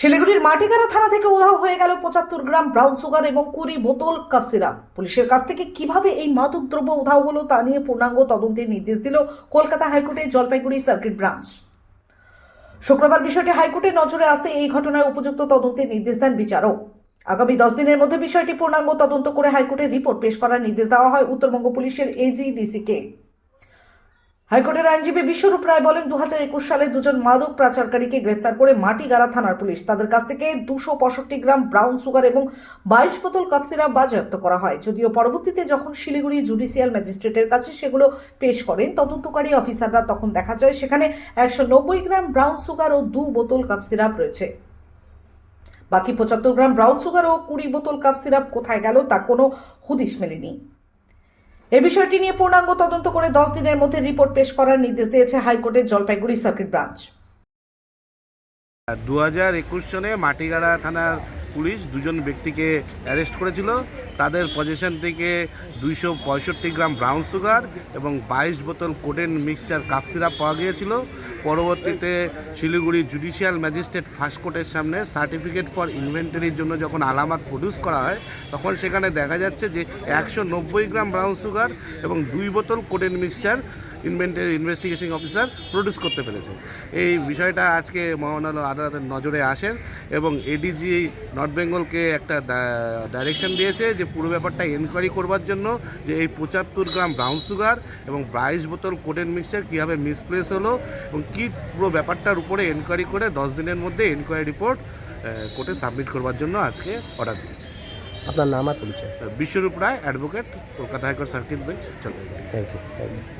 শিলিগুড়ির মাটিগাড়া থানা থেকে উধাও হয়ে গেল পঁচাত্তর গ্রাম ব্রাউন সুগার এবং কুড়ি বোতল কাপ সিরাপ পুলিশের কাছ থেকে কীভাবে এই মাদকদ্রব্য উধাও হলো তা নিয়ে পূর্ণাঙ্গ তদন্তের নির্দেশ দিল কলকাতা হাইকোর্টের জলপাইগুড়ি সার্কিট ব্রাঞ্চ শুক্রবার বিষয়টি হাইকোর্টের নজরে আসতে এই ঘটনায় উপযুক্ত তদন্তের নির্দেশ দেন বিচারক। আগামী দশ দিনের মধ্যে বিষয়টি পূর্ণাঙ্গ তদন্ত করে হাইকোর্টের রিপোর্ট পেশ করার নির্দেশ দেওয়া হয় উত্তরবঙ্গ পুলিশের এজিডিসিকে হাইকোর্টের আইনজীবী বিশ্বরূপ রায় বলেন দু হাজার একুশ সালে দুজন মাদক পাচারকারীকে গ্রেফতার করে মাটিগাড়া থানার পুলিশ। তাদের কাছ থেকে দুশো গ্রাম ব্রাউন সুগার এবং বাইশ বোতল কাপ সিরাপ বাজেয়াপ্ত করা হয়। যদিও পরবর্তীতে যখন শিলিগুড়ি জুডিশিয়াল ম্যাজিস্ট্রেটের কাছে সেগুলো পেশ করেন, তদন্তকারী অফিসাররা তখন দেখা যায় সেখানে একশো নব্বই গ্রাম ব্রাউন সুগার ও দু বোতল কাপ সিরাপ রয়েছে। বাকি পঁচাত্তর গ্রাম ব্রাউন সুগার ও কুড়ি বোতল কাপ সিরাপ কোথায় গেল তা কোনো হুদিশ মেলেনি। এ বিষয়টি নিয়ে পূর্ণাঙ্গ তদন্ত করে দশ দিনের মধ্যে রিপোর্ট পেশ করার নির্দেশ দিয়েছে হাইকোর্টের জলপাইগুড়ি সার্কিট ব্রাঞ্চ। দু হাজার একুশ সনে মাটিগাড়া থানার পুলিশ দুজন ব্যক্তিকে অ্যারেস্ট করেছিল। তাদের পজিশন থেকে দুইশো পঁয়ষট্টি গ্রাম ব্রাউন সুগার এবং বাইশ বোতল কোডেন মিক্সচার কাপ সিরাপ পাওয়া গিয়েছিল। পরবর্তীতে শিলিগুড়ি জুডিশিয়াল ম্যাজিস্ট্রেট ফার্স্ট কোর্টের সামনে সার্টিফিকেট ফর ইনভেন্টারির জন্য যখন আলামত প্রডিউস করা হয়, তখন সেখানে দেখা যাচ্ছে যে একশো নব্বই গ্রাম ব্রাউন সুগার এবং দুই বোতল কোটেন মিক্সচার ইনভেস্টিগেশন অফিসার প্রডিউস করতে পেরেছে। এই বিষয়টা আজকে মহামান্য আদালতের নজরে আসেন এবং এডিজি নর্থ বেঙ্গলকে একটা ডাইরেকশন দিয়েছে যে পুরো ব্যাপারটা এনকোয়ারি করবার জন্য যে এই পঁচাত্তর গ্রাম ব্রাউন সুগার এবং বাইশ বোতল কোটেন মিক্সচার কীভাবে মিসপ্লেস হলো এবং কী পুরো ব্যাপারটার উপরে এনকোয়ারি করে দশ দিনের মধ্যে এনকোয়ারি রিপোর্ট কোর্টে সাবমিট করবার জন্য আজকে অর্ডার দিয়েছে। আপনার নাম আর পরিচয়? Biswarup Roy advocate Kolkata high court circuit bench চলবে। Thank you thank you